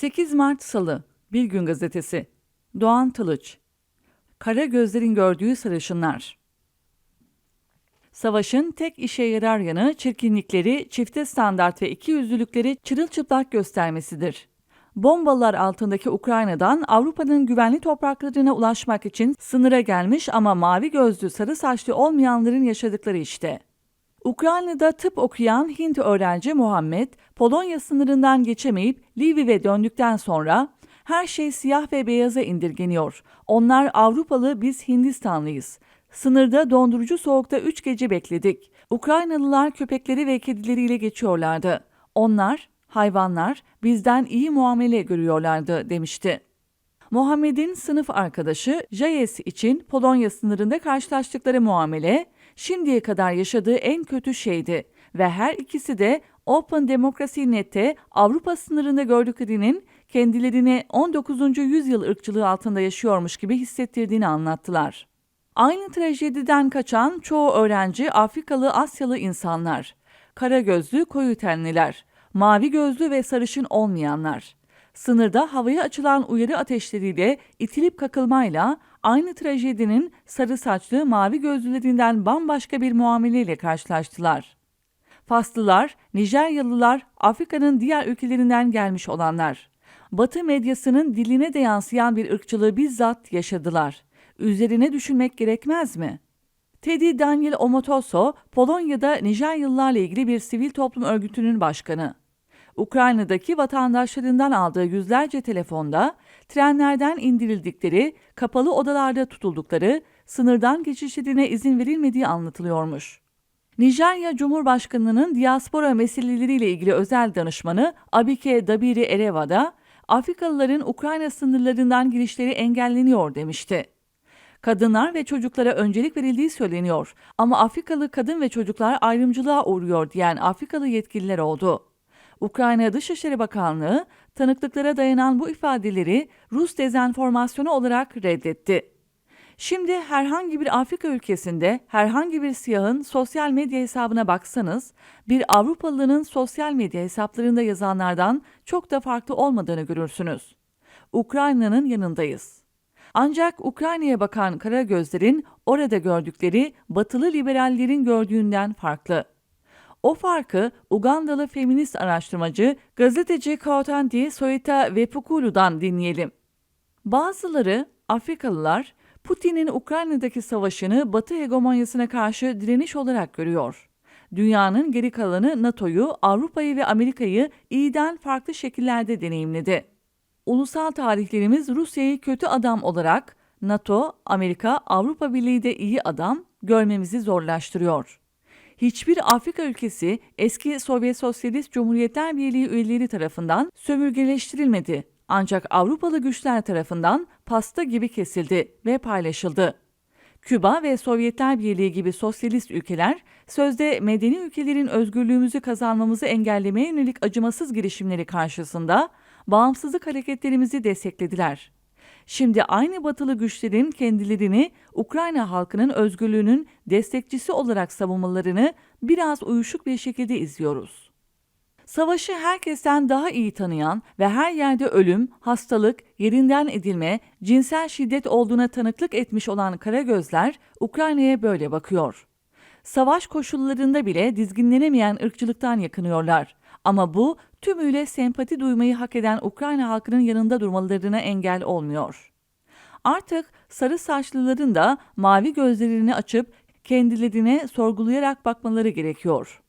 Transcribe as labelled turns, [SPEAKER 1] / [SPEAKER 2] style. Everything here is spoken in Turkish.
[SPEAKER 1] 8 Mart Salı Bir Gün Gazetesi Doğan Tılıç Kara gözlerin gördüğü sarışınlar Savaşın tek işe yarar yanı çirkinlikleri, çifte standart ve ikiyüzlülükleri çırılçıplak göstermesidir. Bombalar altındaki Ukrayna'dan Avrupa'nın güvenli topraklarına ulaşmak için sınıra gelmiş ama mavi gözlü sarı saçlı olmayanların yaşadıkları işte. Ukrayna'da tıp okuyan Hint öğrenci Muhammed, Polonya sınırından geçemeyip Lviv'e döndükten sonra her şey siyah ve beyaza indirgeniyor. Onlar Avrupalı, biz Hindistanlıyız. Sınırda dondurucu soğukta 3 gece bekledik. Ukraynalılar köpekleri ve kedileriyle geçiyorlardı. Onlar, hayvanlar bizden iyi muamele görüyorlardı demişti. Muhammed'in sınıf arkadaşı Jayes için Polonya sınırında karşılaştıkları muamele şimdiye kadar yaşadığı en kötü şeydi ve her ikisi de Open Democracy Net'te Avrupa sınırında gördüklerinin kendilerini 19. yüzyıl ırkçılığı altında yaşıyormuş gibi hissettirdiğini anlattılar. Aynı trajediden kaçan çoğu öğrenci Afrikalı Asyalı insanlar. Kara gözlü koyu tenliler, mavi gözlü ve sarışın olmayanlar. Sınırda havaya açılan uyarı ateşleriyle itilip kakılmayla aynı trajedinin sarı saçlı mavi gözlülerinden bambaşka bir muameleyle karşılaştılar. Faslılar, Nijeryalılar, Afrika'nın diğer ülkelerinden gelmiş olanlar. Batı medyasının diline de yansıyan bir ırkçılığı bizzat yaşadılar. Üzerine düşünmek gerekmez mi? Teddy Daniel Omotoso, Polonya'da Nijeryalılarla ilgili bir sivil toplum örgütünün başkanı. Ukrayna'daki vatandaşlarından aldığı yüzlerce telefonda trenlerden indirildikleri, kapalı odalarda tutuldukları, sınırdan geçişlerine izin verilmediği anlatılıyormuş. Nijerya Cumhurbaşkanı'nın diaspora meseleleriyle ilgili özel danışmanı Abike Dabiri Ereva da Afrikalıların Ukrayna sınırlarından girişleri engelleniyor demişti. Kadınlar ve çocuklara öncelik verildiği söyleniyor ama Afrikalı kadın ve çocuklar ayrımcılığa uğruyor diyen Afrikalı yetkililer oldu. Ukrayna Dışişleri Bakanlığı tanıklıklara dayanan bu ifadeleri Rus dezenformasyonu olarak reddetti. Şimdi herhangi bir Afrika ülkesinde herhangi bir siyahın sosyal medya hesabına baksanız bir Avrupalının sosyal medya hesaplarında yazanlardan çok da farklı olmadığını görürsünüz. Ukrayna'nın yanındayız. Ancak Ukrayna'ya bakan kara gözlerin orada gördükleri batılı liberallerin gördüğünden farklı. O farkı Ugandalı feminist araştırmacı gazeteci Kautanti Soita Vepukulu'dan dinleyelim. Bazıları Afrikalılar Putin'in Ukrayna'daki savaşını Batı hegemonyasına karşı direniş olarak görüyor. Dünyanın geri kalanı NATO'yu, Avrupa'yı ve Amerika'yı iyiden farklı şekillerde deneyimledi. Ulusal tarihlerimiz Rusya'yı kötü adam olarak NATO, Amerika, Avrupa Birliği de iyi adam görmemizi zorlaştırıyor. Hiçbir Afrika ülkesi eski Sovyet Sosyalist Cumhuriyetler Birliği üyeleri tarafından sömürgeleştirilmedi. Ancak Avrupalı güçler tarafından pasta gibi kesildi ve paylaşıldı. Küba ve Sovyetler Birliği gibi sosyalist ülkeler sözde medeni ülkelerin özgürlüğümüzü kazanmamızı engellemeye yönelik acımasız girişimleri karşısında bağımsızlık hareketlerimizi desteklediler. Şimdi aynı batılı güçlerin kendilerini Ukrayna halkının özgürlüğünün destekçisi olarak savunmalarını biraz uyuşuk bir şekilde izliyoruz. Savaşı herkesten daha iyi tanıyan ve her yerde ölüm, hastalık, yerinden edilme, cinsel şiddet olduğuna tanıklık etmiş olan Karagözler Ukrayna'ya böyle bakıyor. Savaş koşullarında bile dizginlenemeyen ırkçılıktan yakınıyorlar. Ama bu tümüyle sempati duymayı hak eden Ukrayna halkının yanında durmalarına engel olmuyor. Artık sarı saçlıların da mavi gözlerini açıp kendilerine sorgulayarak bakmaları gerekiyor.